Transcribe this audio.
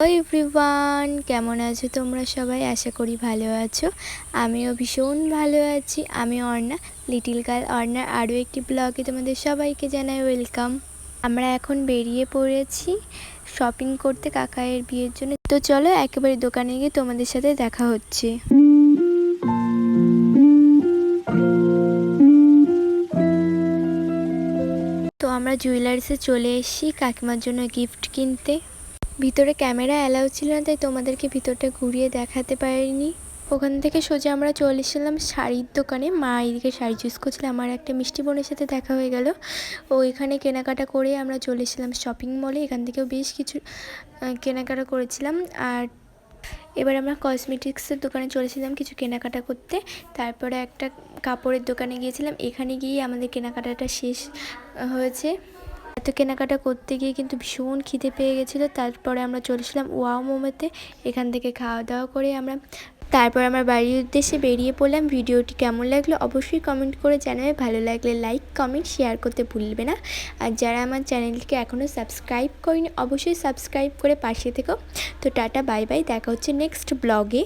Hello everyone কেমন আছো তোমরা সবাই? আশা করি ভালো আছো। আমিও ভীষণ ভালো আছি। আমি অর্ণা লিটিল গার্ল অর্ণার আরও একটি ব্লগে তোমাদের সবাইকে জানাই ওয়েলকাম আমরা এখন বেরিয়ে পড়েছি শপিং করতে কাকায়ের বিয়ের জন্য। তো চলো একেবারে দোকানে গিয়ে তোমাদের সাথে দেখা হচ্ছে। তো আমরা জুয়েলার্সে চলে এসেছি কাকিমার জন্য গিফট কিনতে। ভিতরে ক্যামেরা অ্যালাউ ছিল না, তাই তোমাদেরকে ভিতরটা ঘুরিয়ে দেখাতে পারিনি। ওখান থেকে সোজা আমরা চলে এসেছিলাম শাড়ির দোকানে। মা এদিকে শাড়ি চুজ করছিল, আমার একটা মিষ্টি বোনের সাথে দেখা হয়ে গেল। ও এখানে কেনাকাটা করে আমরা চলে এসেছিলাম শপিং মলে এখান থেকেও বেশ কিছু কেনাকাটা করেছিলাম। আর এবার আমরা কসমেটিক্সের দোকানে চলেছিলাম কিছু কেনাকাটা করতে। তারপরে একটা কাপড়ের দোকানে গিয়েছিলাম। এখানে গিয়ে আমাদের কেনাকাটাটা শেষ হয়েছে। এত কেনাকাটা করতে গিয়ে কিন্তু ভীষণ খিদে পেয়ে গেছিল। তারপরে আমরা চলেছিলাম ওয়াও মোমোতে। এখান থেকে খাওয়া দাওয়া করে আমরা তারপর আমার বাড়ির উদ্দেশ্যে বেরিয়ে পড়লাম। ভিডিওটি কেমন লাগল অবশ্যই কমেন্ট করে জানাবে। ভালো লাগলে লাইক কমেন্ট শেয়ার করতে ভুলবে না। আর যারা আমার চ্যানেলকে এখনও সাবস্ক্রাইব করেনি, অবশ্যই সাবস্ক্রাইব করে পাশে থেকো। তো টাটা বাই বাই দেখা হচ্ছে নেক্সট ব্লগে